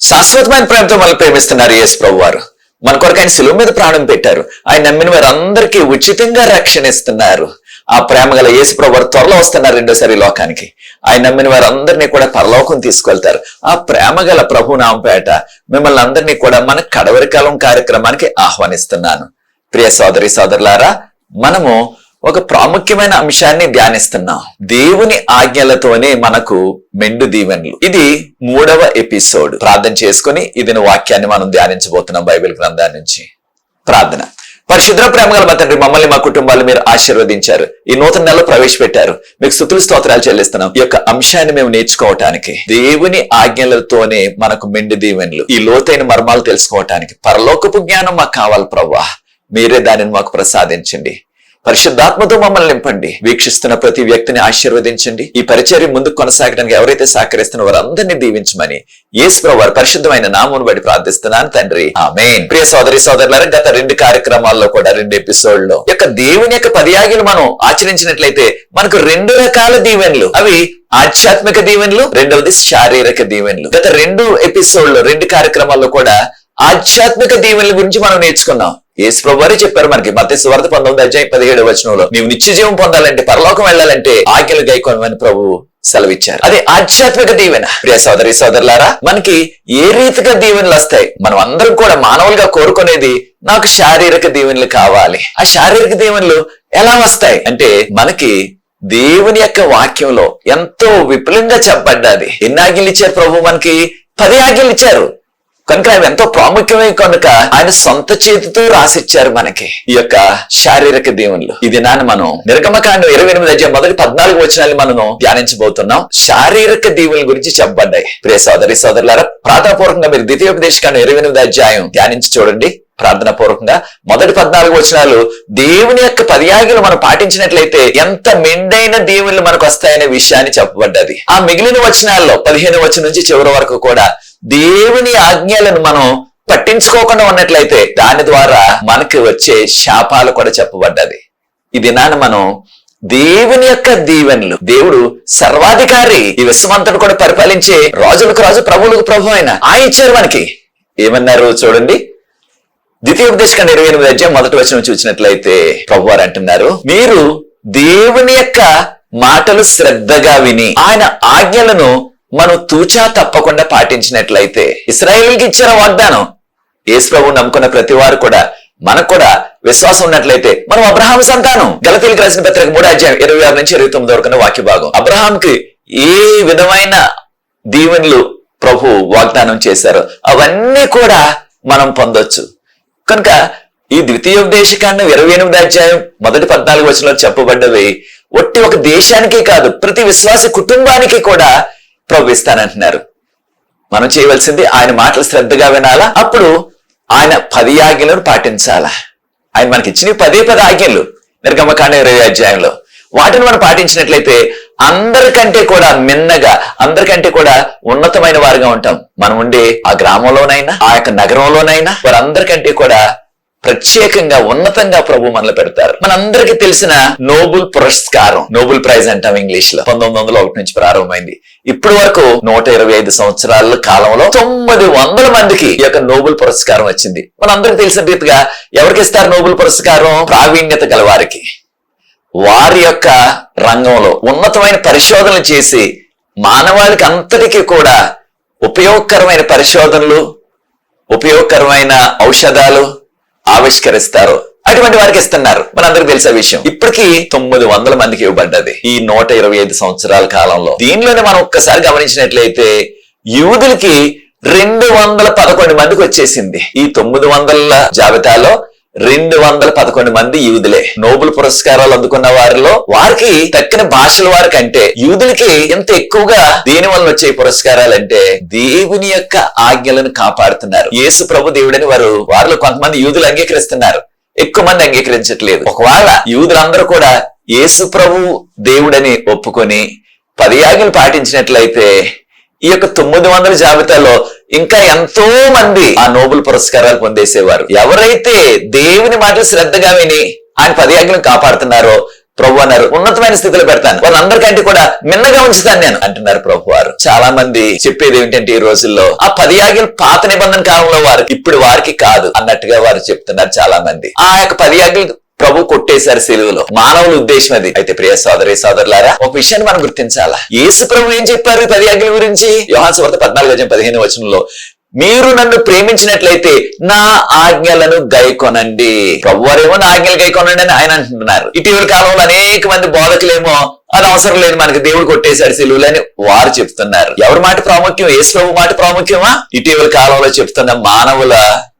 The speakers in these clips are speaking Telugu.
శాశ్వతమైన ప్రేమతో మనల్ని ప్రేమిస్తున్నారు యేసు ప్రభు వారు మన కొరకు ఆయన సులువు మీద ప్రాణం పెట్టారు. ఆయన నమ్మిన వారందరికీ ఉచితంగా రక్షణ ఇస్తున్నారు. ఆ ప్రేమ గల యేసు ప్రభు వారు త్వరలో వస్తున్నారు రెండోసారి లోకానికి. ఆయన నమ్మిన వారందరినీ కూడా పరలోకం తీసుకెళ్తారు. ఆ ప్రేమ గల ప్రభు నాంపేట మిమ్మల్ని అందరినీ కూడా మన కడవరి కాలం కార్యక్రమానికి ఆహ్వానిస్తున్నాను. ప్రియ సోదరి సోదరులారా మనము ఒక ప్రాముఖ్యమైన అంశాన్ని ధ్యానిస్తున్నాం. దేవుని ఆజ్ఞలతోనే మనకు మెండు దీవెనలు. ఇది మూడవ ఎపిసోడ్. ప్రార్థన చేసుకుని ఇది వాక్యాన్ని మనం ధ్యానించబోతున్నాం బైబిల్ గ్రంథాన్ని నుంచి. ప్రార్థన. పరిశుద్ర ప్రేమగల తండ్రి మమ్మల్ని మా కుటుంబాలు మీరు ఆశీర్వదించారు. ఈ నూతన నెలలో ప్రవేశపెట్టారు. మీకు స్థుతులు స్తోత్రాలు చెల్లిస్తున్నాం. ఈ యొక్క అంశాన్ని మేము నేర్చుకోవటానికి దేవుని ఆజ్ఞలతోనే మనకు మెండు దీవెనలు. ఈ లోతైన మర్మాలు తెలుసుకోవటానికి పరలోకపు జ్ఞానం మాకు కావాలి ప్రవ్వా. మీరే దానిని మాకు ప్రసాదించండి. పరిశుద్ధాత్మతో మమ్మల్ని నింపండి. వీక్షిస్తున్న ప్రతి వ్యక్తిని ఆశీర్వదించండి. ఈ పరిచర్య ముందుకు కొనసాగడానికి ఎవరైతే సహకరిస్తున్న వారందరినీ దీవించమని యేసు వారి పరిశుద్ధమైన నామమును బట్టి ప్రార్థిస్తున్నాను తండ్రి. ఆమె ప్రియ సోదరి సోదరులారా గత రెండు కార్యక్రమాల్లో కూడా రెండు ఎపిసోడ్లో యొక్క దేవుని యొక్క పర్యాగిలు మనం ఆచరించినట్లయితే మనకు రెండు రకాల దీవెనలు. అవి ఆధ్యాత్మిక దీవెనలు రెండవది శారీరక దీవెనలు. గత రెండు ఎపిసోడ్లో రెండు కార్యక్రమాల్లో కూడా ఆధ్యాత్మిక దీవెనల గురించి మనం నేర్చుకున్నాం. యేసు ప్రభు వారే చెప్పారు మనకి మత స్వార్థ పంతొమ్మిది అధ్యాయం పదిహేడు వచనంలో నీవు నిత్య జీవం పొందాలంటే పరలోకం వెళ్ళాలంటే ఆజ్ఞలు గైకోనమని ప్రభు సెలవిచ్చారు. అదే ఆధ్యాత్మిక దీవెన. ప్రియ సోదరి సోదరులారా మనకి ఏ రీతిగా దీవెనలు వస్తాయి? మనం అందరం కూడా మానవులుగా కోరుకునేది నాకు శారీరక దీవెనలు కావాలి. ఆ శారీరక దీవెనలు ఎలా వస్తాయి? అంటే మనకి దేవుని యొక్క వాక్యంలో ఎంతో విపులంగా చెప్పబడ్డది. ఎన్ని ఆజ్ఞలు ఇచ్చారు ప్రభు మనకి? పది ఆజ్ఞలు ఇచ్చారు. కనుక అవి ఎంతో ప్రాముఖ్యమే కనుక ఆయన సొంత చేతితో రాసిచ్చారు మనకి ఈ యొక్క శారీరక దేవుళ్ళు ఇది నాన్న మనం నిర్గమకాండం ఇరవై ఎనిమిది అధ్యాయం మొదటి పద్నాలుగు వచనాలు మనం ధ్యానించబోతున్నాం. శారీరక దీవెనల గురించి చెప్పబడ్డాయి. ప్రియ సోదరి సోదరులారా ప్రాధాపూర్వకంగా మీరు ద్వితీయోపదేశకాండం ఇరవై ఎనిమిది అధ్యాయం ధ్యానించి చూడండి. ప్రార్థన పూర్వకంగా మొదటి పద్నాలుగు వచనాలు దేవుని యొక్క పర్యాగులు మనం పాటించినట్లయితే ఎంత మెండైన దీవులు మనకు వస్తాయనే విషయాన్ని చెప్పబడ్డది. ఆ మిగిలిన వచనాల్లో పదిహేను వచనం నుంచి చివరి వరకు కూడా దేవుని ఆజ్ఞలను మనం పట్టించుకోకుండా ఉన్నట్లయితే దాని ద్వారా మనకి వచ్చే శాపాలు కూడా చెప్పబడ్డది. ఈ దినాన్ని మనం దేవుని యొక్క దీవెనలు దేవుడు సర్వాధికారి ఈ విశ్వమంతను కూడా పరిపాలించే రాజులకు రాజు ప్రభువులకు ప్రభు అయిన ఆయన ఇచ్చారు మనకి. ఏమన్నారు చూడండి. ద్వితీయోపదేశకాండ ఇరవై ఎనిమిది అధ్యాయం మొదటి వచనం చూసినట్లయితే ప్రభు వారు అంటున్నారు మీరు దేవుని యొక్క మాటలు శ్రద్ధగా విని ఆయన ఆజ్ఞలను మనం తూచా తప్పకుండా పాటించినట్లయితే ఇస్రాయేల్కి ఇచ్చిన వాగ్దానం యేసు ప్రభు నమ్ముకున్న ప్రతి వారు కూడా మనకు కూడా విశ్వాసం ఉన్నట్లయితే మనం అబ్రహాం సంతానం. గలతీలకు రాసిన పత్రిక మూడు అధ్యాయం ఇరవై ఆరు నుంచి ఇరవై తొమ్మిది వరకు వాక్య భాగం అబ్రహాంకి ఏ విధమైన దీవెనలు ప్రభు వాగ్దానం చేశారో అవన్నీ కూడా మనం పొందొచ్చు. కనుక ఈ ద్వితీయోపదేశకాండం ఇరవై ఎనిమిది అధ్యాయం మొదటి పద్నాలుగు వచనంలో చెప్పబడ్డవి ఒట్టి ఒక దేశానికే కాదు ప్రతి విశ్వాస కుటుంబానికి కూడా ప్రవహిస్తానంటున్నారు. మనం చేయవలసింది ఆయన మాటలు శ్రద్ధగా వినాలా? అప్పుడు ఆయన పది ఆజ్ఞలను పాటించాలా? ఆయన మనకి ఇచ్చిన పదే పది ఆజ్ఞలు. నిర్గమకాండ ఇరవై అధ్యాయంలో. వాటిని మనం పాటించినట్లయితే అందరికంటే కూడా మిన్నగా అందరికంటే కూడా ఉన్నతమైన వారుగా ఉంటాం. మనం ఉండే ఆ గ్రామంలోనైనా ఆ యొక్క నగరంలోనైనా వారందరికంటే కూడా ప్రత్యేకంగా ఉన్నతంగా ప్రభు మనలో పెడతారు. మనందరికీ తెలిసిన నోబుల్ పురస్కారం నోబుల్ ప్రైజ్ అంటాం ఇంగ్లీష్లో పంతొమ్మిది వందల ఒకటి నుంచి ప్రారంభమైంది. ఇప్పటి వరకు నూట ఇరవై ఐదు సంవత్సరాల కాలంలో తొమ్మిది వందల మందికి ఈ యొక్క నోబుల్ పురస్కారం వచ్చింది. మనందరికి తెలిసిన రీతిగా ఎవరికి ఇస్తారు నోబుల్ పురస్కారం? ప్రావీణ్యత గల వారికి. వారి యొక్క రంగంలో ఉన్నతమైన పరిశోధనలు చేసి మానవాళికి అంతటికీ కూడా ఉపయోగకరమైన పరిశోధనలు ఉపయోగకరమైన ఔషధాలు ఆవిష్కరిస్తారు. అటువంటి వారికి ఇస్తున్నారు. మనందరికి తెలిసే విషయం. ఇప్పటికీ తొమ్మిది వందల మందికి ఇవ్వబడ్డది ఈ నూట ఇరవై ఐదు సంవత్సరాల కాలంలో. దీనిలోనే మనం ఒక్కసారి గమనించినట్లయితే యూదులకి రెండు వందల పదకొండు మందికి వచ్చేసింది. ఈ తొమ్మిది వందల జాబితాలో రెండు వందల పదకొండు మంది యూదులే. నోబుల్ పురస్కారాలు అందుకున్న వారిలో వారికి తక్కిన భాషల వారికి అంటే యూదులకి ఎంత ఎక్కువగా దేని వల్ల వచ్చే పురస్కారాలు అంటే దేవుని యొక్క ఆజ్ఞలను కాపాడుతున్నారు. యేసు ప్రభు దేవుడని వారు వారిలో కొంతమంది యూదులు అంగీకరిస్తున్నారు. ఎక్కువ మంది అంగీకరించట్లేదు. ఒకవేళ యూదులందరూ కూడా యేసు ప్రభు దేవుడని ఒప్పుకొని పది ఆజ్ఞలు పాటించినట్లయితే ఈ యొక్క తొమ్మిది వందల జాబితాలో ఇంకా ఎంతో మంది ఆ నోబుల్ పురస్కారాలు పొందేసేవారు. ఎవరైతే దేవుని మాటలు శ్రద్ధగా విని ఆయన పదయాజ్ఞలు కాపాడుతున్నారో ప్రభు అన్నారు. ఉన్నతమైన స్థితిలో పెడతాను. వాళ్ళందరికంటే కూడా మిన్నగా ఉంచుతాను నేను అంటున్నారు ప్రభు వారు చాలా మంది చెప్పేది ఏమిటంటే ఈ రోజుల్లో ఆ పది పాత నిబంధన కాలంలో వారు ఇప్పుడు వారికి కాదు అన్నట్టుగా వారు చెప్తున్నారు చాలా మంది ఆ యొక్క పది ఆగిలు ప్రభు కొట్టేశారు సెలువులో. మానవుల ఉద్దేశం అది. అయితే ప్రియ సోదరి సోదరులారా ఒక విషయాన్ని మనం గుర్తించాలా? యేసు ప్రభు ఏం చెప్పారు పది ఆజ్ఞల గురించి? యోహాన్ సువార్త పద్నాలుగు గజం పదిహేను వచనంలో మీరు నన్ను ప్రేమించినట్లయితే నా ఆజ్ఞలను గైకొనండి. ప్రభువారేమో నా ఆజ్ఞలు గైకొనండి అని ఆయన అంటున్నారు. ఇటీవల కాలంలో అనేక మంది బోధకులేమో అది అవసరం లేదు మనకి దేవుడు కొట్టేశాడు సెలువులు అని వారు చెప్తున్నారు. ఎవరి మాట ప్రాముఖ్యం? యేసు ప్రభు మాట ప్రాముఖ్యమా? ఇటీవల కాలంలో చెప్తున్న మానవుల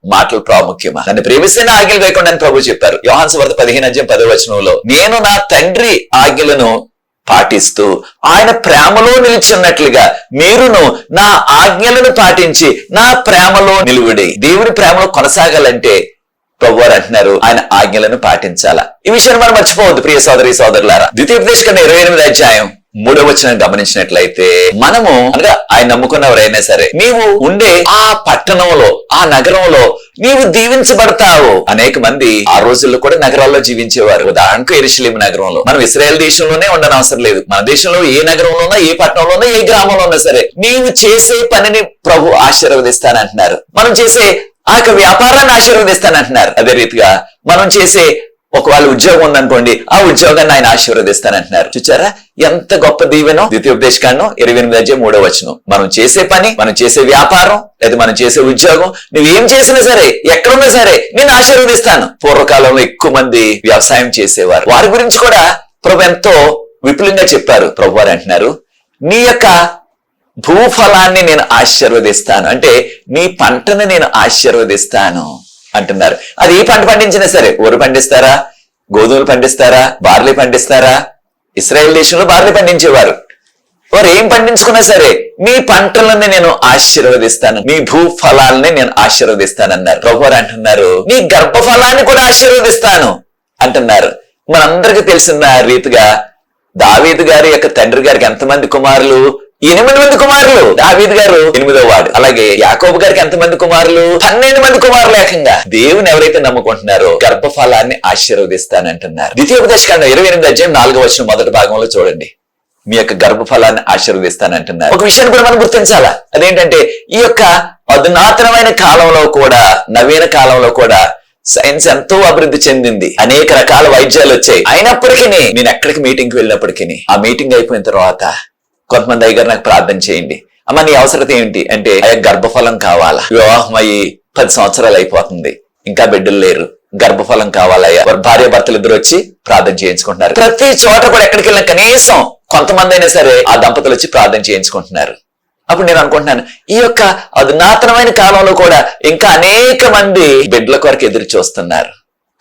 మాటలు ప్రాముఖ్యమా? నన్ను ప్రేమిస్తేనే ఆజ్ఞలు వేయకుండా అని ప్రభు చెప్పారు. యోహాన్స్ సువార్త పదిహేను అధ్యయం పదవచనంలో నేను నా తండ్రి ఆజ్ఞలను పాటిస్తూ ఆయన ప్రేమలో నిలిచున్నట్లుగా మీరును నా ఆజ్ఞలను పాటించి నా ప్రేమలో నిలువుడి. దేవుడి ప్రేమలో కొనసాగాలంటే ప్రభు వారు అంటున్నారు ఆయన ఆజ్ఞలను పాటించాలా? ఈ విషయాన్ని మనం మర్చిపోవద్దు ప్రియ సోదరి సోదరులారా. ద్వితీయోపదేశ కన్నా ఇరవై ఎనిమిది అధ్యాయం మూడవ వచనం గమనించినట్లయితే మనము అనగా ఆయన నమ్ముకున్నవరైనా సరే నీవు ఉండే ఆ పట్టణంలో ఆ నగరంలో నీవు దీవించబడతావు. అనేక మంది ఆ రోజుల్లో కూడా నగరాల్లో జీవించేవారు. ఉదాహరణకు ఎరుషలేం నగరంలో. మనం ఇస్రాయల్ దేశంలోనే ఉండనవసరం లేదు. మన దేశంలో ఏ నగరంలోనా ఏ పట్టణంలోనా ఏ గ్రామంలో ఉన్నా సరే నీవు చేసే పనిని ప్రభు ఆశీర్వదిస్తానంటున్నారు. మనం చేసే ఆ యొక్క వ్యాపారాన్ని ఆశీర్వదిస్తానంటున్నారు. అదే రీతిగా మనం చేసే ఒకవేళ ఉద్యోగం ఉందనుకోండి ఆ ఉద్యోగాన్ని ఆయన ఆశీర్వదిస్తానంటున్నారు చూచారా? ఎంత గొప్ప దీవెనో ద్వితీయోపదేశకాండం ఇరవై ఎనిమిది అధ్యాయం మూడో వచనం. మనం చేసే పని మనం చేసే వ్యాపారం లేదా మనం చేసే ఉద్యోగం నువ్వు ఏం చేసినా సరే ఎక్కడున్నా సరే నేను ఆశీర్వదిస్తాను. పూర్వకాలంలో ఎక్కువ మంది వ్యవసాయం చేసేవారు. వారి గురించి కూడా ప్రభు ఎంతో విపులంగా చెప్పారు. ప్రభు వారు అంటున్నారు నీ యొక్క భూఫలాన్ని నేను ఆశీర్వదిస్తాను. అంటే నీ పంటను నేను ఆశీర్వదిస్తాను. అంటున్నారు. అది ఏ పంట పండించినా సరే ఊరు పండిస్తారా? గోధుమలు పండిస్తారా? బార్లీ పండిస్తారా? ఇస్రాయేల్ దేశంలో బార్లీ పండించేవారు. వారు ఏం పండించుకున్నా సరే మీ పంటలని నేను ఆశీర్వదిస్తాను. మీ భూ ఫలాలని నేను ఆశీర్వదిస్తాను అన్నారు వారు అంటున్నారు నీ గర్భఫలాన్ని కూడా ఆశీర్వదిస్తాను. అంటున్నారు. మనందరికీ తెలిసిన రీతిగా దావీదు గారి యొక్క తండ్రి గారికి ఎంతమంది కుమారులు ఎనిమిది మంది కుమారులు. దావీద్ గారు ఎనిమిదో వాడు అలాగే యాకోబు గారికి ఎంతమంది కుమారులు? పన్నెండు మంది కుమారులు ఏకంగా. దేవుని ఎవరైతే నమ్ముకుంటున్నారో గర్భఫలాన్ని ఆశీర్వదిస్తానంటున్నారు. ద్వితీయోపదేశకాండం ఇరవై ఎనిమిది అధ్యాయం నాలుగో వచ్చిన మొదటి భాగంలో చూడండి. మీ యొక్క గర్భఫలాన్ని ఆశీర్వదిస్తానంటున్నారు. ఒక విషయాన్ని కూడా మనం గుర్తించాలా? అదేంటంటే ఈ యొక్క అధునాతనమైన కాలంలో కూడా నవీన కాలంలో కూడా సైన్స్ ఎంతో అభివృద్ధి చెందింది. అనేక రకాల వైద్యాలు వచ్చాయి. అయినప్పటికీ నేను ఎక్కడికి మీటింగ్కి వెళ్ళినప్పటికీ ఆ మీటింగ్ అయిపోయిన తర్వాత కొంతమంది అయ్యగారు నాకు ప్రార్థన చేయండి. అమ్మ నీ అవసరత ఏంటి అంటే అయ్యా గర్భఫలం కావాలా? వివాహం అయ్యి పది సంవత్సరాలు అయిపోతుంది. ఇంకా బిడ్డలు లేరు. గర్భఫలం కావాలయ్యా. భార్య భర్తలు ఇద్దరు వచ్చి ప్రార్థన చేయించుకుంటున్నారు. ప్రతి చోట కూడా ఎక్కడికి వెళ్ళిన కనీసం కొంతమంది అయినా సరే ఆ దంపతులు వచ్చి ప్రార్థన చేయించుకుంటున్నారు. అప్పుడు నేను అనుకుంటున్నాను ఈ యొక్క అధునాతనమైన కాలంలో కూడా ఇంకా అనేక మంది బిడ్డల కొరకు ఎదురు చూస్తున్నారు.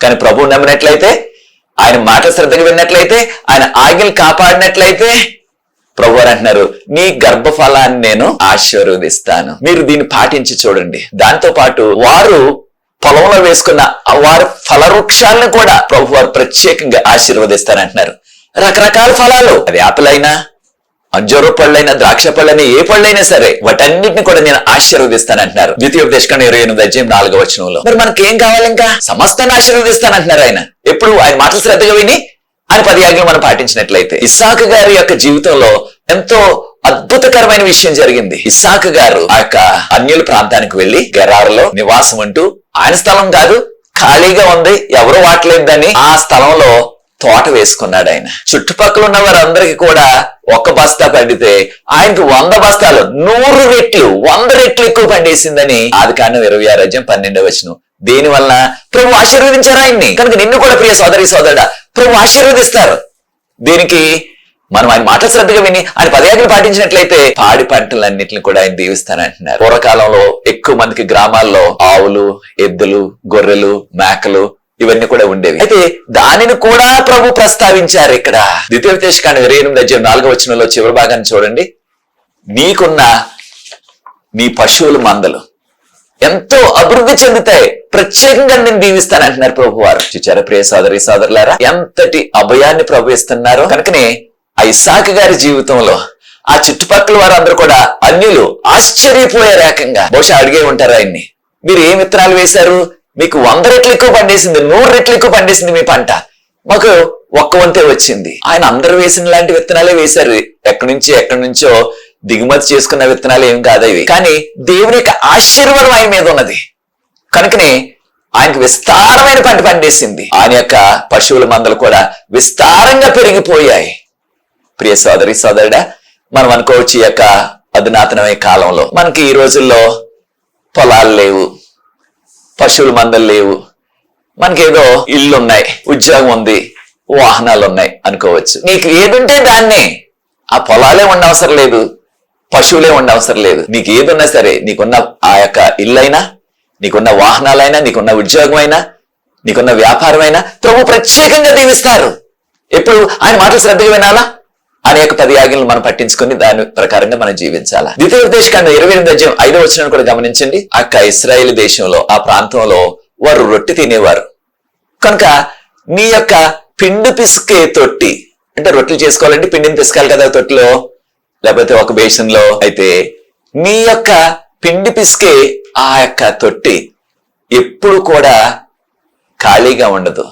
కానీ ప్రభువు నమ్మినట్లయితే ఆయన మాట శ్రద్ధగా విన్నట్లయితే ఆయన ఆజ్ఞలు కాపాడినట్లయితే ప్రభు అంటున్నారు నీ గర్భఫలాన్ని నేను ఆశీర్వదిస్తాను. మీరు దీన్ని పాటించి చూడండి. దాంతో పాటు వారు పొలంలో వేసుకున్న వారి ఫల ఫలవృక్షాలను కూడా ప్రభు వారు ప్రత్యేకంగా ఆశీర్వదిస్తారంటున్నారు. రకరకాల ఫలాలు అది యాపిల్ అయినా అంజూర పళ్ళైనా ద్రాక్ష పళ్ళైనా ఏ పళ్ళైనా సరే వాటన్నిటిని కూడా నేను ఆశీర్వదిస్తానంటున్నారు. ద్వితీయోపదేశకాండం ఇరవై ఎనిమిది అధ్యాయం నాలుగో వచనంలో. మరి మనకి ఏం కావాలి ఇంకా? సమస్తాన్ని ఆశీర్వదిస్తానంటున్నారు ఆయన. ఎప్పుడు ఆయన మాటలు శ్రద్ధగా విని ఆయన పది ఆజ్ఞలు మనం పాటించినట్లయితే. ఇస్సాకు గారి యొక్క జీవితంలో ఎంతో అద్భుతకరమైన విషయం జరిగింది. ఇసాక్ గారు ఆ యొక్క అన్యుల ప్రాంతానికి వెళ్ళి గరారులో నివాసం అంటూ ఆయన స్థలం కాదు ఖాళీగా ఉంది ఎవరు వాటలేదని ఆ స్థలంలో తోట వేసుకున్నాడు ఆయన. చుట్టుపక్కల ఉన్న వారందరికీ కూడా ఒక్క బస్తా పండితే ఆయనకు వంద బస్తాలు నూరు రెట్లు వంద రెట్లు ఎక్కువ పండేసిందని ఆది కాండం ఇరవై ఆరు అధ్యాయం పన్నెండవ వచనం. దేని వలన ప్రభు ఆశీర్వదించారు ఆయన్ని. కనుక నిన్ను కూడా ప్రియ సోదరి సోదరుడా ప్రభు ఆశీర్వదిస్తారు. దీనికి మనం ఆయన మాట శ్రద్ధగా విని ఆయన పదయాత్రలు పాటించినట్లయితే పాడి పంటలన్నింటిని కూడా ఆయన దీవిస్తానంటున్నారు. పూర్వకాలంలో ఎక్కువ మందికి గ్రామాల్లో ఆవులు ఎద్దులు గొర్రెలు మేకలు ఇవన్నీ కూడా ఉండేవి. అయితే దానిని కూడా ప్రభు ప్రస్తావించారు ఇక్కడ. ద్వితీయ కాండ ఇరవై ఎనిమిది అధ్యాయం నాలుగో వచనంలో చివరి భాగాన్ని చూడండి. నీకున్న నీ పశువుల మందలు ఎంతో అభివృద్ధి చెందుతాయి. ప్రత్యేకంగా నేను దీవిస్తాను అంటున్నారు ప్రభు వారు చూచారా ప్రియ సోదరి సోదరులారా? ఎంతటి అభయాన్ని ప్రభు ఇస్తున్నారు. కనుకనే ఆ ఇసాక్ గారి జీవితంలో ఆ చుట్టుపక్కల వారందరూ కూడా అన్యులు ఆశ్చర్యపోయే రకంగా బహుశా అడిగే ఉంటారు ఆయన్ని. మీరు ఏం విత్తనాలు వేశారు? మీకు వంద రెట్లు ఎక్కువ పండేసింది నూరు రెట్లు ఎక్కువ పండేసింది మీ పంట. మాకు ఒక్క వంతే వచ్చింది. ఆయన అందరు వేసిన లాంటి విత్తనాలే వేశారు. ఎక్కడి నుంచి ఎక్కడి నుంచో దిగుమతి చేసుకున్న విత్తనాలు ఏం కాదు ఇవి కానీ దేవుని యొక్క ఆశీర్వాదం ఆయన మీద ఉన్నది. కనుకనే ఆయనకు విస్తారమైన పంట పండేసింది. ఆయన యొక్క పశువుల మందలు కూడా విస్తారంగా పెరిగిపోయాయి. ప్రియ సోదరి సోదరుడా మనం అనుకోవచ్చు ఈ యొక్క అధునాతనమైన కాలంలో మనకి ఈ రోజుల్లో పొలాలు లేవు పశువుల మందలు లేవు మనకేదో ఇల్లు ఉన్నాయి ఉద్యోగం ఉంది వాహనాలు ఉన్నాయి అనుకోవచ్చు. నీకు ఏదుంటే దాన్ని. ఆ పొలాలే ఉండవసరం లేదు పశువులే ఉండవసరం లేదు. నీకు ఏదున్నా సరే నీకున్న ఆ యొక్క ఇల్లైనా నీకున్న వాహనాలైనా నీకున్న ఉద్యోగమైనా నీకున్న వ్యాపారమైనా ప్రభు ప్రత్యేకంగా దీవిస్తారు. ఎప్పుడు ఆయన మాటలు శ్రద్ధగా వినాలా? అనేక పది ఆజ్ఞలు మనం పట్టించుకొని దాని ప్రకారంగా మనం జీవించాలా? ద్వితీయ దేశకాండ ఇరవై ఎనిమిది అధ్యాయం ఐదో వచ్చిన కూడా గమనించండి. అక్క ఇస్రాయేల్ దేశంలో ఆ ప్రాంతంలో వారు రొట్టె తినేవారు. కనుక నీ యొక్క పిండి పిసికే తొట్టి అంటే రొట్టెలు చేసుకోవాలంటే పిండిని పిసకాలి కదా తొట్టిలో? లేకపోతే ఒక బేషన్లో అయితే నీ యొక్క పిండి పిసికే ఆ యొక్క తొట్టి ఎప్పుడు కూడా ఖాళీగా ఉండదు.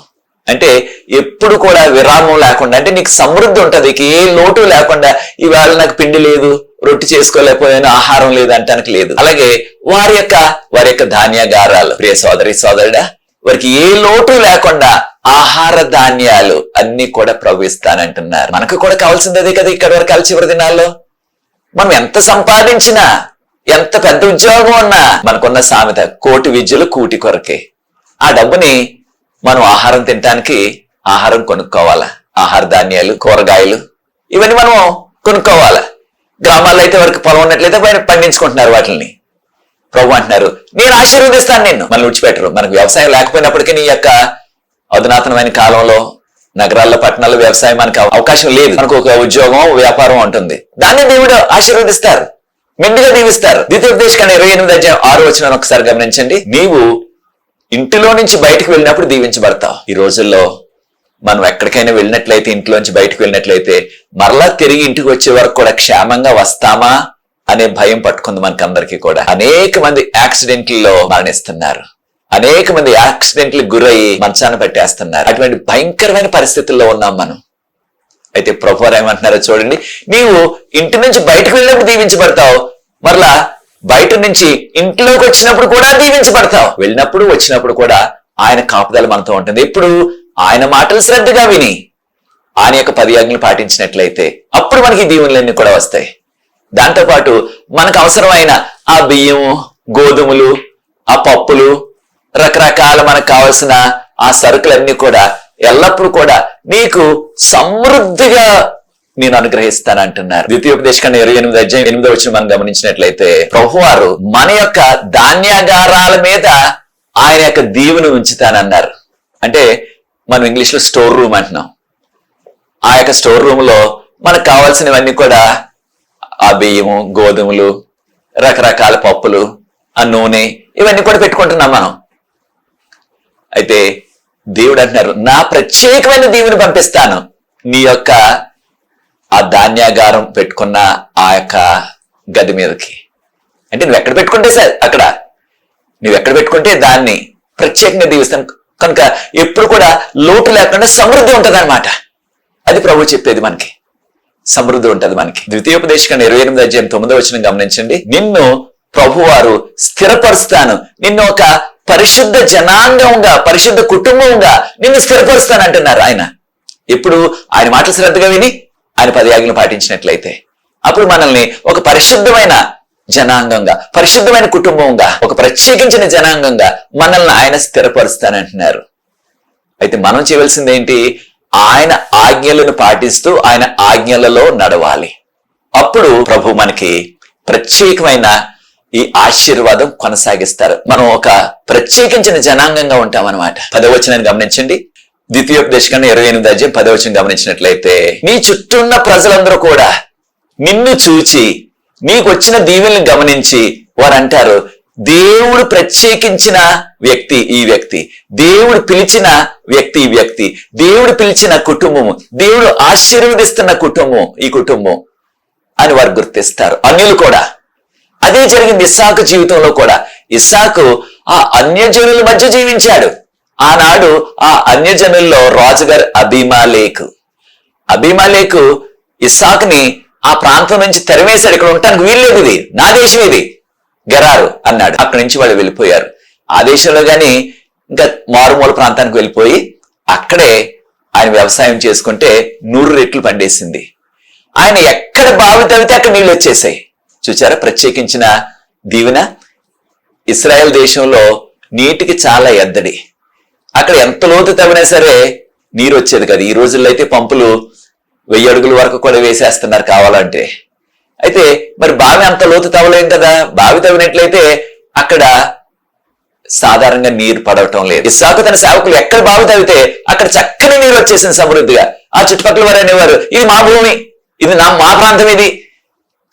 అంటే ఎప్పుడు కూడా విరామం లేకుండా అంటే నీకు సమృద్ధి ఉంటుంది ఏ లోటు లేకుండా ఈవేళ నాకు పిండి లేదు రొట్టి చేసుకోలేకపోయాను ఆహారం లేదు అంటానికి లేదు. అలాగే వారి యొక్క వారి యొక్క ధాన్యాగారాలు ప్రియ సోదరి సోదరుడా వారికి ఏ లోటు లేకుండా ఆహార ధాన్యాలు అన్ని కూడా ప్రవహిస్తానంటున్నారు మనకు కూడా కావాల్సింది అదే కదా ఇక్కడ వరకు చివరి దినాల్లో. మనం ఎంత సంపాదించినా ఎంత పెద్ద ఉద్యోగం ఉన్నా మనకున్న సామెత కోటి విద్యలు కూటి కొరకే. ఆ డబ్బుని మనం ఆహారం తినటానికి ఆహారం కొనుక్కోవాలా? ఆహార ధాన్యాలు కూరగాయలు ఇవన్నీ మనం కొనుక్కోవాలా? గ్రామాల్లో అయితే వరకు పొలం ఉన్నట్లయితే పైన పండించుకుంటున్నారు వాటిని ప్రభు అంటున్నారు నేను ఆశీర్వదిస్తాను నేను మనం విడిచిపెట్టరు. మనకు వ్యవసాయం లేకపోయినప్పటికీ నీ యొక్క అధునాతనమైన కాలంలో నగరాల్లో పట్టణాల్లో వ్యవసాయం మనకు అవకాశం లేదు. మనకు ఒక ఉద్యోగం వ్యాపారం ఉంటుంది. దాన్ని దేవుడు ఆశీర్వదిస్తారు. మెండుగా దీవిస్తారు. ద్వితీయోపదేశ కానీ ఇరవై ఎనిమిది అధ్యాయం ఆరు వచ్చిన ఒకసారి గమనించండి. నీవు ఇంటిలో నుంచి బయటకు వెళ్ళినప్పుడు దీవించబడతావు ఈ రోజుల్లో మనం ఎక్కడికైనా వెళ్ళినట్లయితే ఇంట్లోంచి బయటకు వెళ్ళినట్లయితే మరలా తిరిగి ఇంటికి వచ్చే వరకు కూడా క్షేమంగా వస్తామా అనే భయం పట్టుకుంది మనకి అందరికీ కూడా. అనేక మంది యాక్సిడెంట్లలో మరణిస్తున్నారు. అనేక మంది యాక్సిడెంట్లు గురయ్యి మంచాన పెట్టేస్తున్నారు. అటువంటి భయంకరమైన పరిస్థితుల్లో ఉన్నాం మనం. అయితే ప్రభు ఏమంటున్నారో చూడండి. నీవు ఇంటి నుంచి బయటకు వెళ్ళినప్పుడు దీవించబడతావు. మరలా బయట నుంచి ఇంట్లోకి వచ్చినప్పుడు కూడా దీవించబడతావు. వెళ్ళినప్పుడు వచ్చినప్పుడు కూడా ఆయన కాపుదల మనతో ఉంటుంది. ఇప్పుడు ఆయన మాటలు శ్రద్ధగా విని. ఆయన యొక్క పది ఆజ్ఞలు పాటించినట్లయితే అప్పుడు మనకి ఈ దీవెనలన్నీ కూడా వస్తాయి. దాంతోపాటు మనకు అవసరమైన ఆ బియ్యము గోధుమలు ఆ పప్పులు రకరకాల మనకు కావలసిన ఆ సరుకులన్నీ కూడా ఎల్లప్పుడూ కూడా నీకు సమృద్ధిగా నేను అనుగ్రహిస్తాను అంటున్నారు. ద్వితీయోపదేశ కన్నా ఇరవై ఎనిమిది అధ్యాయం ఎనిమిది వచ్చిన మనం గమనించినట్లయితే ప్రభువారు మన యొక్క ధాన్యాగారాల మీద ఆయన యొక్క దీవును ఉంచుతానన్నారు. అంటే మనం ఇంగ్లీష్లో స్టోర్ రూమ్ అంటున్నాం. ఆ యొక్క స్టోర్ రూమ్లో మనకు కావాల్సినవన్నీ కూడా ఆ బియ్యము గోధుమలు రకరకాల పప్పులు ఆ నూనె ఇవన్నీ కూడా పెట్టుకుంటున్నాం మనం. అయితే దేవుడు అంటున్నారు నా ప్రత్యేకమైన దీవుని పంపిస్తాను. నీ యొక్క ఆ ధాన్యాగారం పెట్టుకున్న ఆ యొక్క గది మీదకి. అంటే నువ్వు ఎక్కడ పెట్టుకుంటే సార్ అక్కడ. నువ్వు ఎక్కడ పెట్టుకుంటే దాన్ని ప్రత్యేకంగా దీవిస్తాను కనుక ఎప్పుడు కూడా లోటు లేకుండా సమృద్ధి ఉంటది అది ప్రభు చెప్పేది మనకి. సమృద్ధి ఉంటుంది మనకి. ద్వితీయోపదేశకండి ఇరవై ఎనిమిది అధ్యాయం తొమ్మిదో వచ్చిన గమనించండి. నిన్ను ప్రభువారు స్థిరపరుస్తాను. నిన్ను ఒక పరిశుద్ధ జనాంగంగా పరిశుద్ధ కుటుంబంగా నిన్ను స్థిరపరుస్తాను అంటున్నారు ఆయన. ఇప్పుడు ఆయన మాటలు శ్రద్ధగా విని ఆయన పదయాజ్ఞలు పాటించినట్లయితే అప్పుడు మనల్ని ఒక పరిశుద్ధమైన జనాంగంగా పరిశుద్ధమైన కుటుంబంగా ఒక ప్రత్యేకించిన జనాంగంగా మనల్ని ఆయన స్థిరపరుస్తానంటున్నారు అయితే మనం చేయవలసింది ఏంటి? ఆయన ఆజ్ఞలను పాటిస్తూ ఆయన ఆజ్ఞలలో నడవాలి. అప్పుడు ప్రభు మనకి ప్రత్యేకమైన ఈ ఆశీర్వాదం కొనసాగిస్తారు. మనం ఒక ప్రత్యేకించిన జనాంగంగా ఉంటాం అనమాట పదవచనాన్ని గమనించండి. ద్వితీయోపదేశకాన్ని ఇరవై ఎనిమిది అధ్యాయం పదవచనం గమనించినట్లయితే నీ చుట్టూ ఉన్న ప్రజలందరూ కూడా నిన్ను చూచి నీకు వచ్చిన దీవెల్ని గమనించి వారు అంటారు దేవుడు ప్రత్యేకించిన వ్యక్తి ఈ వ్యక్తి దేవుడు పిలిచిన వ్యక్తి ఈ వ్యక్తి దేవుడు పిలిచిన కుటుంబము దేవుడు ఆశీర్వదిస్తున్న కుటుంబం ఈ కుటుంబం అని వారు గుర్తిస్తారు. అన్యులు కూడా. అదే జరిగింది ఇస్సాకు జీవితంలో కూడా. ఇస్సాకు ఆ అన్యజనుల మధ్య జీవించాడు. ఆనాడు ఆ అన్యజనుల్లో రాజుగారు అభిమాలేక్ అభిమాలేకు ఇస్సాక్ని ఆ ప్రాంతం నుంచి తరిమేశాడు. ఇక్కడ ఉండటానికి వీల్లేదు ఇది. నా దేశం ఇది. గెరారు అన్నాడు. అక్కడి నుంచి వాళ్ళు వెళ్ళిపోయారు. ఆ దేశంలో కానీ ఇంకా మారుమూల ప్రాంతానికి వెళ్ళిపోయి అక్కడే ఆయన వ్యవసాయం చేసుకుంటే నూరు రెట్లు పండేసింది. ఆయన ఎక్కడ బావి తవ్వితే అక్కడ నీళ్ళు వచ్చేసాయి. చూచారా? ప్రత్యేకించిన దీవెన? ఇస్రాయెల్ దేశంలో నీటికి చాలా ఎద్దడి. అక్కడ ఎంత లోతు తవ్వినా సరే నీరు వచ్చేది కదా. ఈ రోజుల్లో అయితే పంపులు వెయ్యి అడుగుల వరకు కూడా వేసేస్తున్నారు కావాలంటే. అయితే మరి బావి అంత లోతు తవ్వలేం కదా? బావి తవ్వినట్లయితే అక్కడ సాధారణంగా నీరు పడవటం లేదు. ఇస్సాకు తన సేవకులు ఎక్కడ బావి తవ్వితే అక్కడ చక్కని నీరు వచ్చేసింది సమృద్ధిగా. ఆ చుట్టుపక్కల వారు అనేవారు ఇది మా భూమి ఇది నా మా ప్రాంతం ఇది.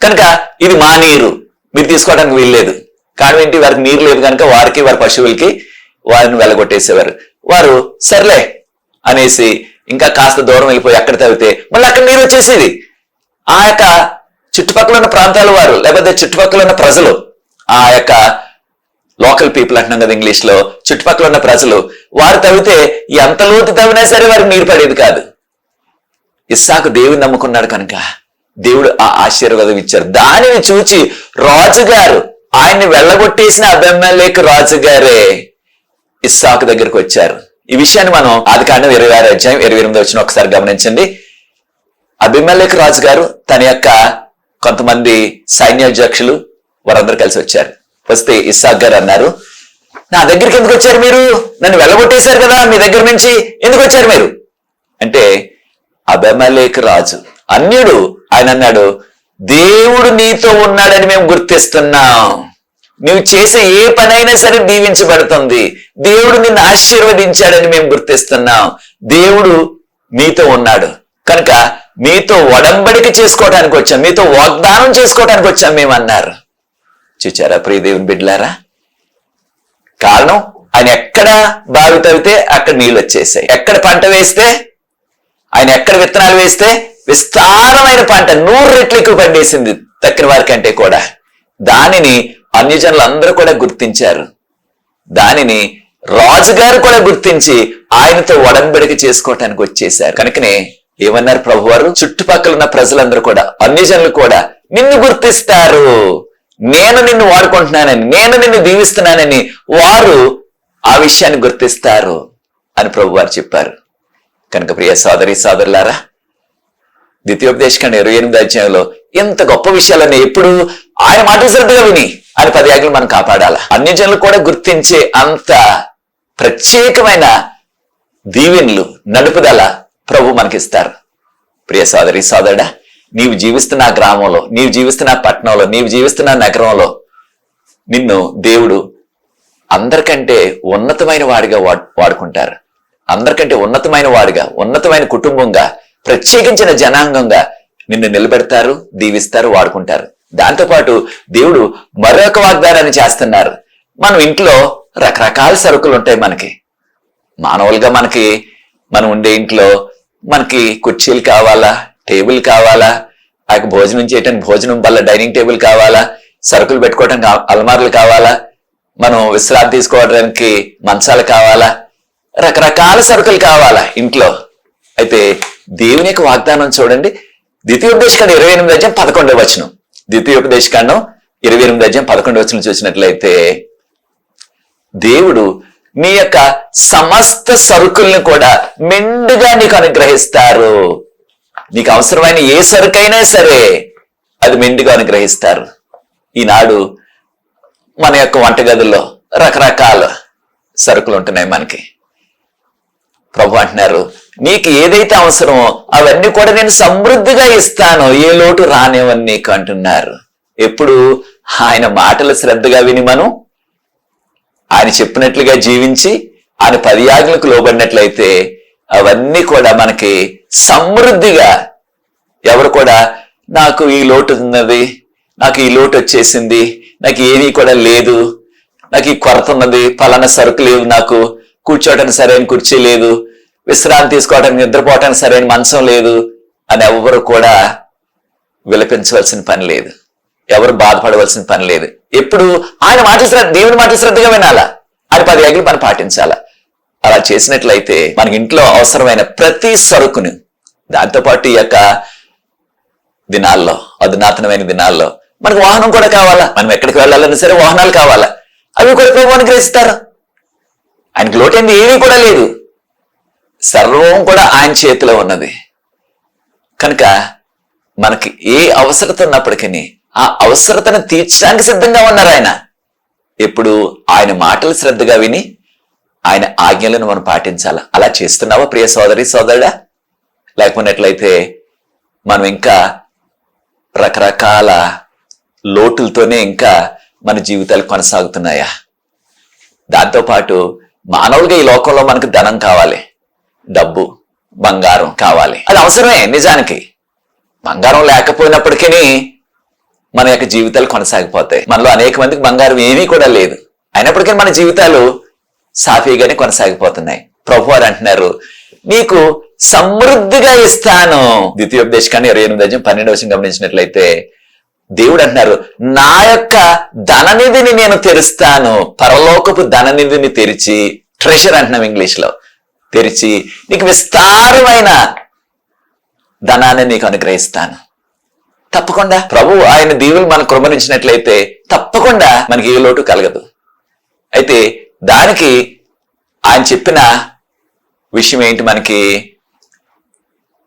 కనుక ఇది మా నీరు మీరు తీసుకోవడానికి వీల్లేదు. కానీ ఏంటి వారికి నీరు లేదు కనుక వారికి వారి పశువులకి వారిని వెళ్ళగొట్టేసేవారు వారు సర్లే అనేసి ఇంకా కాస్త దూరం వెళ్ళిపోయి అక్కడ తవ్వితే మళ్ళీ అక్కడ నీరు వచ్చేసేది. ఆ యొక్క చుట్టుపక్కల ఉన్న ప్రాంతాల వారు లేకపోతే చుట్టుపక్కల ఉన్న ప్రజలు ఆ యొక్క లోకల్ పీపుల్ అంటున్నాం కదా ఇంగ్లీష్లో చుట్టుపక్కల ఉన్న ప్రజలు వారు తవ్వితే ఎంత లోతు తవ్వినా సరే వారికి నీరు పడేది కాదు. ఇస్సాకు దేవుని నమ్ముకున్నాడు కనుక దేవుడు ఆ ఆశీర్వాదం ఇచ్చారు. దానిని చూచి రాజుగారు ఆయన్ని వెళ్ళగొట్టేసిన అభిమలేక రాజుగారే. ఇస్సాకు దగ్గరికి వచ్చారు. ఈ విషయాన్ని మనం ఆది కాండం ఇరవై ఆరు అధ్యాయం ఇరవై ఎనిమిది వచ్చిన ఒకసారి గమనించండి. అభిమలేక్ రాజు గారు తన యొక్క కొంతమంది సైన్యాధ్యక్షులు వారందరూ కలిసి వచ్చారు. వస్తే ఇస్సాక్ గారు అన్నారు నా దగ్గరికి ఎందుకు వచ్చారు మీరు? నన్ను వెళ్ళగొట్టేశారు కదా మీ దగ్గర నుంచి ఎందుకు వచ్చారు మీరు? అంటే అభిమలేక్ రాజు అన్యుడు ఆయన అన్నాడు దేవుడు నీతో ఉన్నాడని మేము గుర్తిస్తున్నాం. నువ్వు చేసే ఏ పనైనా సరే దీవించబడుతుంది. దేవుడు నిన్ను ఆశీర్వదించాడని మేము గుర్తిస్తున్నాం. దేవుడు మీతో ఉన్నాడు. కనుక మీతో ఒడంబడిక చేసుకోవటానికి వచ్చాం. మీతో వాగ్దానం చేసుకోవటానికి వచ్చాం మేమన్నారు చూచారా ప్రియ దేవుని బిడ్డలారా? కారణం ఆయన ఎక్కడ బావి తవ్వితే అక్కడ నీళ్ళు వచ్చేసాయి. ఎక్కడ పంట వేస్తే? ఆయన ఎక్కడ విత్తనాలు వేస్తే? విస్తారమైన పంట నూరు రెట్లు ఎక్కువ పండేసింది తక్కిన వారి కంటే కూడా. దానిని అన్యజనులు అందరూ కూడా గుర్తించారు. దానిని రాజుగారు కూడా గుర్తించి ఆయనతో ఒడంబడిక చేసుకోవటానికి వచ్చేశారు. కనుకనే ఏమన్నారు ప్రభు వారు చుట్టుపక్కల ఉన్న ప్రజలందరూ కూడా అన్యజనులు కూడా నిన్ను గుర్తిస్తారు. నేను నిన్ను వాడుకుంటున్నానని నేను నిన్ను దీవిస్తున్నానని వారు ఆ విషయాన్ని గుర్తిస్తారు అని ప్రభు వారు చెప్పారు. కనుక ప్రియ సోదరి సోదరులారా ద్వితీయోపదేశకాండ ఇరవై ఎనిమిది అధ్యాయంలో ఇంత గొప్ప విషయాలని ఎప్పుడు ఆయన మాట శ్రద్ధగా అని ఆయన మనం కాపాడాల? అన్ని జనులు కూడా గుర్తించే అంత ప్రత్యేకమైన దీవెన్లు నడుపుదల ప్రభు మనకిస్తారు. ప్రియ సోదరి సోదరుడా నీవు జీవిస్తున్న గ్రామంలో నీవు జీవిస్తున్న పట్టణంలో నీవు జీవిస్తున్న నగరంలో నిన్ను దేవుడు అందరికంటే ఉన్నతమైన వాడిగా వాడు- వాడుకుంటారు. అందరికంటే ఉన్నతమైన వాడిగా ఉన్నతమైన కుటుంబంగా ప్రత్యేకించిన జనాంగంగా నిన్ను నిలబెడతారు దీవిస్తారు వాడుకుంటారు. దాంతోపాటు దేవుడు మరొక వాగ్దానాన్ని చేస్తున్నారు. మనం ఇంట్లో రకరకాల సరుకులు ఉంటాయి మనకి. మానవులుగా మనకి మనం ఉండే ఇంట్లో మనకి కుర్చీలు కావాలా టేబుల్ కావాలా ఆ భోజనం చేయటానికి భోజనం వల్ల డైనింగ్ టేబుల్ కావాలా సరుకులు పెట్టుకోవడానికి అల్మార్లు కావాలా మనం విశ్రాంతి తీసుకోవడానికి మంచాలు కావాలా రకరకాల సరుకులు కావాలా ఇంట్లో. అయితే దేవుని యొక్క వాగ్దానం చూడండి. ద్వితీయోపదేశకాండం ఇరవై ఎనిమిది అధ్యాయం పదకొండవ వచనం. ద్వితీయోపదేశకాండం ఇరవై ఎనిమిది అధ్యాయం పదకొండు వచ్చిన చూసినట్లయితే దేవుడు నీ యొక్క సమస్త సరుకుల్ని కూడా మెండుగా నీకు అనుగ్రహిస్తారు. నీకు అవసరమైన ఏ సరుకైనా సరే అది మెండుగా అనుగ్రహిస్తారు. ఈనాడు మన యొక్క వంటగదుల్లో రకరకాల సరుకులు ఉంటున్నాయి మనకి. ప్రభు అంటున్నారు నీకు ఏదైతే అవసరమో అవన్నీ కూడా నేను సమృద్ధిగా ఇస్తాను. ఏ లోటు రానివన్నీ నీకు అంటున్నారు. ఎప్పుడు ఆయన మాటలు శ్రద్ధగా విని మనం ఆయన చెప్పినట్లుగా జీవించి ఆయన పదియాగులకు లోబడినట్లయితే అవన్నీ కూడా మనకి సమృద్ధిగా ఎవరు కూడా నాకు ఈ లోటు ఉన్నది నాకు ఈ లోటు వచ్చేసింది నాకు ఏమీ కూడా లేదు నాకు ఈ కొరత ఉన్నది ఫలానా సరుకు లేవు నాకు కూర్చోవటానికి సరైన కుర్చీ లేదు విశ్రాంతి తీసుకోవటానికి నిద్రపోవటానికి సరైన మంచం లేదు అని ఎవరు కూడా విలపించవలసిన పని లేదు. ఎవరు బాధపడవలసిన పని లేదు. ఎప్పుడు ఆయన మాట శ్రద్ధ దేవుని మాట శ్రద్ధగా వినాలా? ఆయన పది ఆజ్ఞలు మనం పాటించాలా? అలా చేసినట్లయితే మనకి ఇంట్లో అవసరమైన ప్రతి సరుకును దాంతోపాటు ఈ యొక్క దినాల్లో అధునాతనమైన దినాల్లో మనకు వాహనం కూడా కావాలా? మనం ఎక్కడికి వెళ్ళాలన్నా సరే వాహనాలు కావాలా? అవి కూడా ప్రభు అనుగ్రహిస్తారు. ఆయనకి లోటైంది ఏమీ కూడా లేదు. సర్వం కూడా ఆయన చేతిలో ఉన్నది. కనుక మనకి ఏ అవసరత ఉన్నప్పటికీ ఆ అవసరతను తీర్చడానికి సిద్ధంగా ఉన్నారు ఆయన. ఎప్పుడు ఆయన మాటలు శ్రద్ధగా విని ఆయన ఆజ్ఞలను మనం పాటించాలి? అలా చేస్తున్నావా ప్రియ సోదరి సోదరుడా? లేకపోయినట్లయితే మనం ఇంకా రకరకాల లోటులతోనే ఇంకా మన జీవితాలు కొనసాగుతున్నాయా? దాంతోపాటు మానవులుగా ఈ లోకంలో మనకు ధనం కావాలి డబ్బు బంగారం కావాలి. అది అవసరమే నిజానికి. బంగారం లేకపోయినప్పటికీ మన యొక్క జీవితాలు కొనసాగిపోతాయి. మనలో అనేక మందికి బంగారం ఏమీ కూడా లేదు. అయినప్పటికీ మన జీవితాలు సాఫీగానే కొనసాగిపోతున్నాయి. ప్రభు వారు అంటున్నారు నీకు సమృద్ధిగా ఇస్తాను ద్వితీయోపదేశకాన్ని ఇరవై ఎనిమిది అధ్యాయం పన్నెండు వచ్చిన గమనించినట్లయితే దేవుడు అంటున్నారు నా యొక్క ధననిధిని నేను తెరుస్తాను పరలోకపు ధననిధిని తెరిచి ట్రెషర్ అంటున్నాం ఇంగ్లీష్లో తెరిచి నీకు విస్తారమైన ధనాన్ని నీకు అనుగ్రహిస్తాను. తప్పకుండా. ప్రభు ఆయన దీవులు మనకు కృమరించినట్లయితే తప్పకుండా మనకి ఏ లోటు కలగదు. అయితే దానికి ఆయన చెప్పిన విషయం ఏంటి మనకి?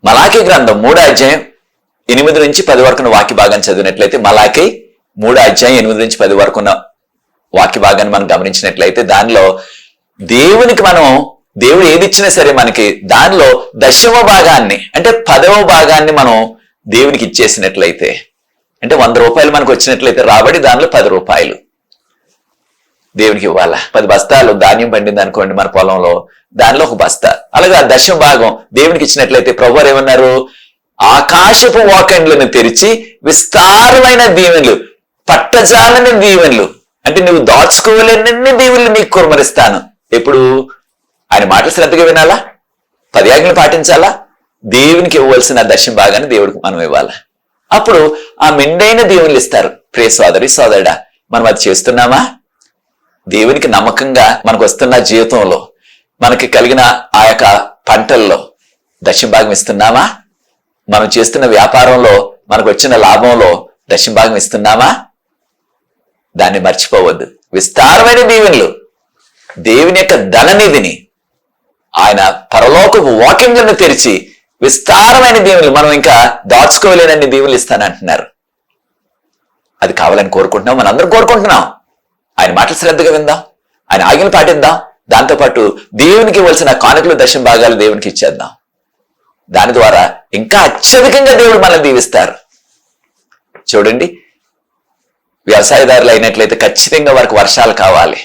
మలాఖీ గ్రంథం మూడో అధ్యాయం ఎనిమిది నుంచి పది వరకు ఉన్న వాక్య భాగాన్ని చదివినట్లయితే మలాకై మూడో అధ్యాయం ఎనిమిది నుంచి పది వరకు ఉన్న వాక్య భాగాన్ని మనం గమనించినట్లయితే దానిలో దేవునికి మనం దేవుడు ఏది ఇచ్చినా సరే మనకి దానిలో దశమ భాగాన్ని అంటే పదవ భాగాన్ని మనం దేవునికి ఇచ్చేసినట్లయితే అంటే వంద రూపాయలు మనకు వచ్చినట్లయితే రాబడి దానిలో పది రూపాయలు దేవునికి ఇవ్వాలా? పది బస్తాలు ధాన్యం పండింది అనుకోండి మన పొలంలో దానిలో ఒక బస్తా. అలాగే ఆ దశమ భాగం దేవునికి ఇచ్చినట్లయితే ప్రభు ఏమన్నారు? ఆకాశపు వాకండ్లను తెరిచి విస్తారమైన దీవెనలు పట్టజాలని దీవెనలు. అంటే నువ్వు దాచుకోలేనన్ని దీవులు నీకు కురమరిస్తాను. ఎప్పుడు? ఆయన మాటలు శ్రద్ధగా వినాలా? పర్యాజ్ఞలు పాటించాలా? దేవునికి ఇవ్వవలసిన దశం భాగాన్ని దేవుడికి మనం ఇవ్వాలా? అప్పుడు ఆ మెండైన దేవుళ్ళు ఇస్తారు. ప్రే సోదరి సోదరుడా మనం అది చేస్తున్నామా? దేవునికి నమ్మకంగా మనకు వస్తున్న జీవితంలో మనకి కలిగిన ఆ యొక్క పంటల్లో దశం భాగం ఇస్తున్నామా? మనం చేస్తున్న వ్యాపారంలో మనకు వచ్చిన లాభంలో దశభాగం ఇస్తున్నామా? దాన్ని మర్చిపోవద్దు. విస్తారమైన దీవెనలు. దేవుని యొక్క ధననిధిని. ఆయన పరలోకపు వాక్యంలను తెరిచి విస్తారమైన దీవులు మనం ఇంకా దాచుకోలేనన్ని దీవులు ఇస్తానంటున్నారు. అది కావాలని కోరుకుంటున్నాం. మనం అందరూ కోరుకుంటున్నాం. ఆయన మాటలు శ్రద్ధగా విందాం. ఆయన ఆజ్ఞలు పాటిద్దాం. దాంతోపాటు దేవునికి ఇవ్వాల్సిన కానుకలు దశం భాగాలు దేవునికి ఇచ్చేద్దాం. దాని ద్వారా ఇంకా అత్యధికంగా దేవుడు మనల్ని దీవిస్తారు. చూడండి వ్యవసాయదారులు అయినట్లయితే ఖచ్చితంగా వారికి వర్షాలు కావాలి.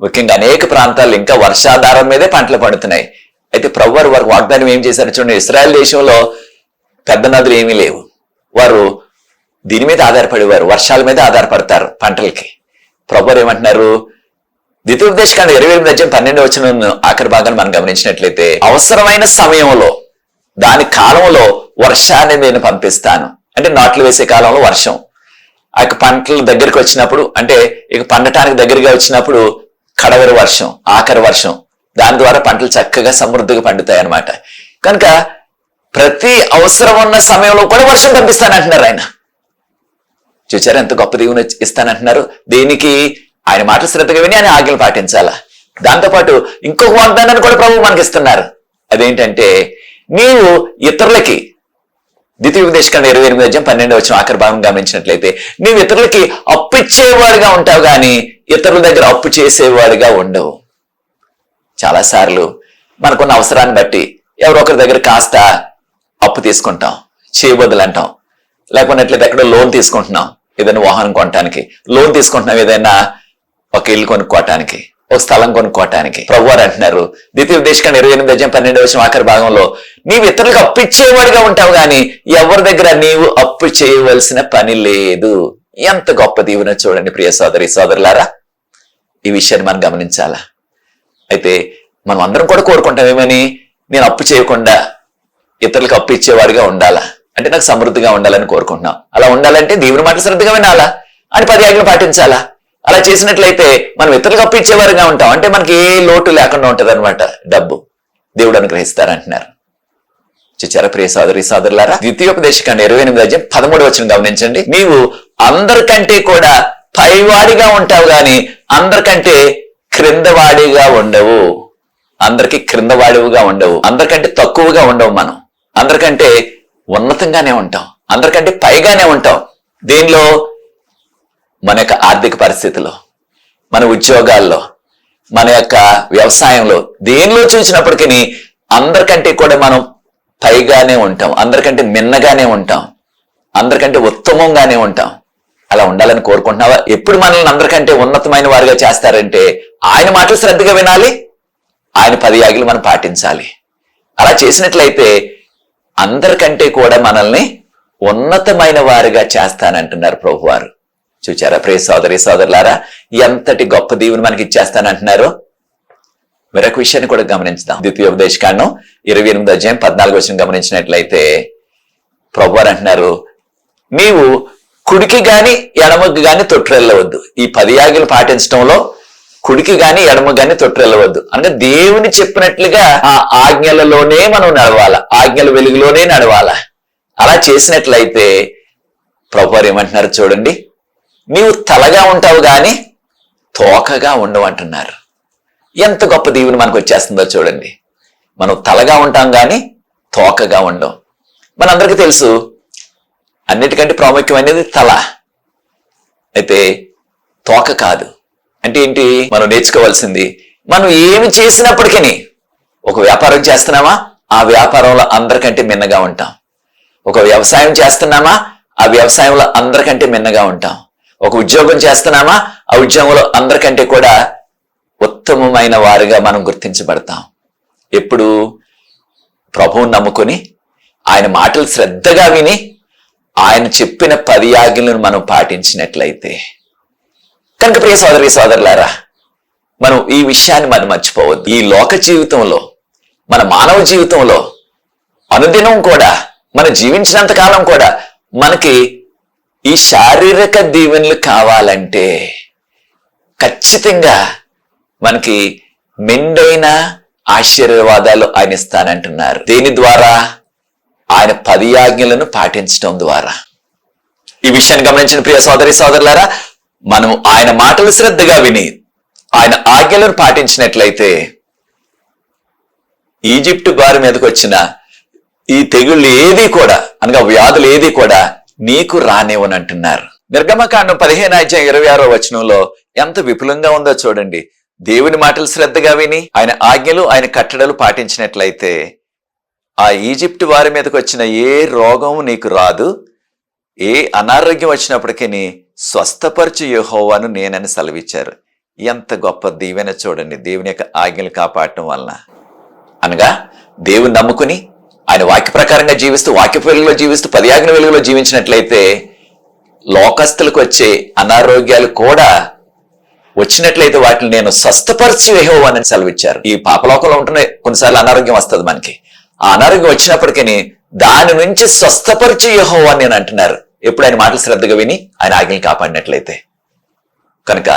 ముఖ్యంగా అనేక ప్రాంతాలు ఇంకా వర్షాధారం మీదే పంటలు పండుతున్నాయి. అయితే ప్రభు వారు వారికి వాగ్దానం ఏం చేశారు చూడండి ఇస్రాయల్ దేశంలో పెద్ద నదులు ఏమీ లేవు. వారు దీని మీద ఆధారపడేవారు వర్షాల మీద ఆధారపడతారు పంటలకి. ప్రభు వారు ఏమంటున్నారు ద్వితీయోపదేశకాండ ఇరవై ఎనిమిది అధ్యాయం పన్నెండు వచ్చిన ఆఖరి భాగాన్ని మనం గమనించినట్లయితే అవసరమైన సమయంలో దాని కాలంలో వర్షాన్ని నేను పంపిస్తాను. అంటే నాట్లు వేసే కాలంలో వర్షం. ఆ యొక్క పంటలు దగ్గరికి వచ్చినప్పుడు అంటే ఇక పండటానికి దగ్గరగా వచ్చినప్పుడు కడవరి వర్షం ఆఖరి వర్షం. దాని ద్వారా పంటలు చక్కగా సమృద్ధిగా పండుతాయి అన్నమాట కనుక ప్రతి అవసరం ఉన్న సమయంలో కూడా వర్షం పంపిస్తానంటున్నారు ఆయన. చూచారు ఎంత గొప్ప దీవుని ఇస్తానంటున్నారు. దేనికి ఆయన మాట శ్రద్ధగా విని ఆయన ఆజ్ఞలు పాటించాలా. దాంతోపాటు ఇంకొక వాగ్దానాన్ని కూడా ప్రభు మనకి ఇస్తున్నారు అదేంటంటే నీవు ఇతరులకి ద్వితీయ ఉపదేశకాండ ఇరవై ఎనిమిది అధ్యాయం పన్నెండు వచ్చిన ఆఖరి భాగం గమనించినట్లయితే నీవు ఇతరులకి అప్పు ఇచ్చేవాడిగా ఉంటావు కానీ ఇతరుల దగ్గర అప్పు చేసేవాడిగా ఉండవు. చాలాసార్లు మనకున్న అవసరాన్ని బట్టి ఎవరో ఒకరి దగ్గర కాస్త అప్పు తీసుకుంటాం చేయబదులు అంటాం. లేకపోయినట్లయితే ఎక్కడో లోన్ తీసుకుంటున్నాం ఏదైనా వాహనం కొనటానికి. లోన్ తీసుకుంటున్నాం ఏదైనా ఒక ఇల్లు కొనుక్కోవటానికి ఒక స్థలం కొనుక్కోవటానికి. ప్రభు వారు అంటున్నారు ద్వితీయ ఉద్దేశకాన్ని ఇరవై ఎనిమిది అధ్యాయం పన్నెండు వచ్చిన ఆఖరి భాగంలో నీవు ఇతరులకు అప్పు ఇచ్చేవాడిగా ఉంటావు గాని ఎవరి దగ్గర నీవు అప్పు చేయవలసిన పని లేదు. ఎంత గొప్ప దీవెన చూడండి ప్రియ సోదరి సోదరులారా. ఈ విషయాన్ని మనం గమనించాలా? అయితే మనం అందరం కూడా కోరుకుంటాం ఏమని? నేను అప్పు చేయకుండా ఇతరులకు అప్పు ఇచ్చేవాడిగా ఉండాలా? అంటే నాకు సమృద్ధిగా ఉండాలని కోరుకుంటున్నాం. అలా ఉండాలంటే దేవుని మాట శ్రద్ధగా వినాలా? అని పది ఆజ్ఞలు పాటించాలా? అలా చేసినట్లయితే మనం ఇతరులకు అప్పించేవారుగా ఉంటాం. అంటే మనకి ఏ లోటు లేకుండా ఉంటుంది అనమాట డబ్బు. దేవుడు అనుగ్రహిస్తారంటున్నారు చూచారా ప్రియ సోదరి సోదరులారా? ద్వితీయోపదేశకాండ ఇరవై ఎనిమిది అధ్యాయం పదమూడు వచ్చిన గమనించండి. నీవు అందరికంటే కూడా పైవాడిగా ఉంటావు గాని అందరికంటే క్రిందవాడిగా ఉండవు. అందరికి క్రిందవాడివిగా ఉండవు. అందరికంటే తక్కువగా ఉండవు మనం. అందరికంటే ఉన్నతంగానే ఉంటాం. అందరికంటే పైగానే ఉంటాం. దీనిలో మన యొక్క ఆర్థిక పరిస్థితిలో మన ఉద్యోగాల్లో మన యొక్క వ్యవసాయంలో దేనిలో చూసినప్పటికీ అందరికంటే కూడా మనం పైగానే ఉంటాం. అందరికంటే మిన్నగానే ఉంటాం. అందరికంటే ఉత్తమంగానే ఉంటాం. అలా ఉండాలని కోరుకుంటున్నావా? ఎప్పుడు మనల్ని అందరికంటే ఉన్నతమైన వారిగా చేస్తారంటే ఆయన మాటలు శ్రద్ధగా వినాలి. ఆయన పదియాగిలు మనం పాటించాలి. అలా చేసినట్లయితే అందరికంటే కూడా మనల్ని ఉన్నతమైన వారిగా చేస్తానంటున్నారు ప్రభువారు. చూచారా? ప్రే సోదరి సోదరులారా ఎంతటి గొప్ప దీవుని మనకి ఇచ్చేస్తానంటున్నారు మరొక విషయాన్ని కూడా గమనించుదాం. ద్వితీయోపదేశకాండం ఇరవై ఎనిమిది అధ్యాయం పద్నాలుగు వచ్చిన గమనించినట్లయితే ప్రభువారు అంటున్నారు నీవు కుడికి గాని ఎడమకు గాని తొట్టిరెళ్ళవద్దు ఈ పది ఆజ్ఞలు పాటించడంలో కుడికి గాని ఎడమ గాని తొట్టిరెళ్ళవద్దు అనగా దేవుని చెప్పినట్లుగా ఆ ఆజ్ఞలలోనే మనం నడవాల. ఆజ్ఞల వెలుగులోనే నడవాల. అలా చేసినట్లయితే ప్రభువారు ఏమంటున్నారు చూడండి. నీవు తలగా ఉంటావు కానీ తోకగా ఉండవు అంటున్నారు. ఎంత గొప్ప దీవుని మనకు వచ్చేస్తుందో చూడండి. మనం తలగా ఉంటాం కానీ తోకగా ఉండం మనందరికీ తెలుసు అన్నిటికంటే ప్రాముఖ్యమైనది తల. అయితే తోక కాదు. అంటే ఏంటి? మనం నేర్చుకోవాల్సింది మనం ఏమి చేసినప్పటికీ ఒక వ్యాపారం చేస్తున్నామా? ఆ వ్యాపారంలో అందరికంటే మిన్నగా ఉంటాం. ఒక వ్యవసాయం చేస్తున్నామా? ఆ వ్యవసాయంలో అందరికంటే మిన్నగా ఉంటాం. ఒక ఉద్యోగం చేస్తున్నామా? ఆ ఉద్యోగంలో అందరికంటే కూడా ఉత్తమమైన వారుగా మనం గుర్తించబడతాం. ఎప్పుడు ప్రభువుని నమ్ముకొని ఆయన మాటలు శ్రద్ధగా విని ఆయన చెప్పిన పది ఆజ్ఞలను మనం పాటించినట్లయితే. కనుక ప్రియ సోదరి సోదరులారా మనం ఈ విషయాన్ని మనం మర్చిపోవద్దు. ఈ లోక జీవితంలో మన మానవ జీవితంలో అనుదినం కూడా మనం జీవించినంత కాలం కూడా మనకి ఈ శారీరక దీవెనలు కావాలంటే ఖచ్చితంగా మనకి మెండైన ఆశీర్వాదాలు ఆయన ఇస్తానంటున్నారు. దేని ద్వారా? ఆయన పది ఆజ్ఞలను పాటించడం ద్వారా. ఈ విషయాన్ని గమనించిన ప్రియ సోదరి సోదరులారా మనం ఆయన మాటలు శ్రద్ధగా విని ఆయన ఆజ్ఞలను పాటించినట్లయితే ఈజిప్ట్ బారి మీదకి వచ్చిన ఈ తెగుళ్ళు ఏది కూడా అనగా వ్యాధులు ఏది కూడా నీకు రానివ్వనంటున్నారు. నిర్గమకాండం పదిహేను అధ్యాయం ఇరవై ఆరో వచనంలో ఎంత విపులంగా ఉందో చూడండి. దేవుని మాటలు శ్రద్ధగా విని ఆయన ఆజ్ఞలు ఆయన కట్టడలు పాటించినట్లయితే ఆ ఈజిప్ట్ వారి మీదకి వచ్చిన ఏ రోగం నీకు రాదు. ఏ అనారోగ్యం వచ్చినప్పటికీ స్వస్థపరచు యెహోవాను నేనని సెలవిచ్చారు. ఎంత గొప్ప దీవెన చూడండి. దేవుని యొక్క ఆజ్ఞలు కాపాడటం వలన. అనగా దేవుని నమ్ముకుని ఆయన వాక్య ప్రకారంగా జీవిస్తూ వాక్య వెలుగులో జీవిస్తూ పదియాగ్న వెలుగులో జీవించినట్లయితే లోకస్తులకు వచ్చే అనారోగ్యాలు కూడా వచ్చినట్లయితే వాటిని నేను స్వస్థపరిచి వేహోవానని సెలవిచ్చారు. ఈ పాపలోకంలో ఉంటున్న కొన్నిసార్లు అనారోగ్యం వస్తుంది మనకి. ఆ అనారోగ్యం వచ్చినప్పటికీ దాని నుంచి స్వస్థపరిచి యహోవా నేను అంటున్నారు. ఎప్పుడు ఆయన మాటలు శ్రద్ధగా విని ఆయన ఆజ్ఞలు కాపాడినట్లయితే. కనుక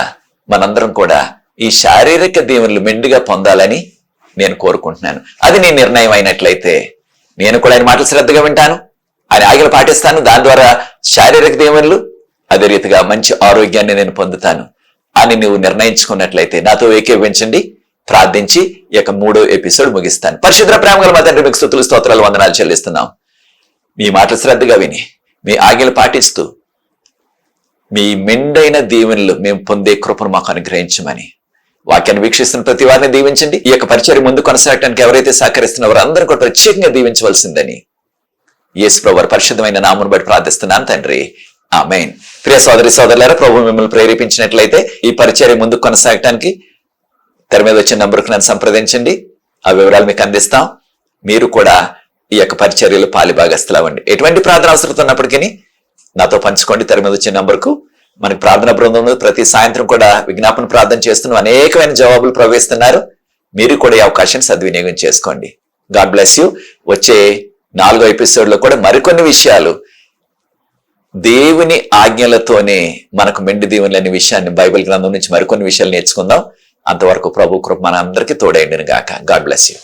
మనందరం కూడా ఈ శారీరక దీవెనలు మెండుగా పొందాలని నేను కోరుకుంటున్నాను. అది నీ నిర్ణయం అయినట్లయితే నేను కూడా ఆయన మాటలు శ్రద్ధగా వింటాను. ఆయన ఆజ్ఞలు పాటిస్తాను. దాని ద్వారా శారీరక దీవెనలు అదే రీతిగా మంచి ఆరోగ్యాన్ని నేను పొందుతాను. అని నువ్వు నిర్ణయించుకున్నట్లయితే నాతో ఏకీవించండి ప్రార్థించి ఈ యొక్క మూడో ఎపిసోడ్ ముగిస్తాను. పరిశుద్ర ప్రేమగల మా తండ్రి మీకు స్థుతులు స్తోత్రాలు వందనాలు చెల్లిస్తున్నాం. మీ మాటలు శ్రద్ధగా విని మీ ఆజ్ఞలు పాటిస్తూ మీ మెండైన దీవెనలు మేము పొందే కృపను మాకు అనుగ్రహించమని వాక్యాన్ని వీక్షిస్తున్న ప్రతి వారిని దీవించండి. ఈ యొక్క పరిచయం ముందు కొనసాగడానికి ఎవరైతే సహకరిస్తున్నారో అందరూ కూడా ప్రత్యేకంగా దీవించవలసిందని యేసు ప్రభు వారి పరిశుద్ధమైన నామును బట్టి ప్రార్థిస్తున్నాను తండ్రి. ఆ మెయిన్ ప్రియ సోదరి సోదరులారా ప్రభు మిమ్మల్ని ప్రేరేపించినట్లయితే ఈ పరిచయం ముందుకు కొనసాగటానికి తెర మీద వచ్చిన నంబర్కు నన్ను సంప్రదించండి. ఆ వివరాలు మీకు అందిస్తాం. మీరు కూడా ఈ యొక్క పరిచర్యలు పాలిభాగస్తులవ్వండి ఎటువంటి ప్రార్థన అవసరం ఉన్నప్పటికీ నాతో పంచుకోండి. తెర మీద వచ్చిన నంబర్కు మన ప్రార్థన బృందంలో ప్రతి సాయంత్రం కూడా విజ్ఞాపన ప్రార్థన చేస్తున్న అనేకమైన జవాబులు ప్రవేశిస్తున్నారు. మీరు కూడా ఈ అవకాశాన్ని సద్వినియోగం చేసుకోండి. God bless you. వచ్చే నాలుగో ఎపిసోడ్లో కూడా మరికొన్ని విషయాలు దేవుని ఆజ్ఞలతోనే మనకు మెండి దేవుని అనే విషయాన్ని బైబిల్ గ్రంథం నుంచి మరికొన్ని విషయాలు నేర్చుకుందాం. అంతవరకు ప్రభు కృప మన అందరికీ తోడైండిన గాక గాడ్ బ్లెస్ యూ.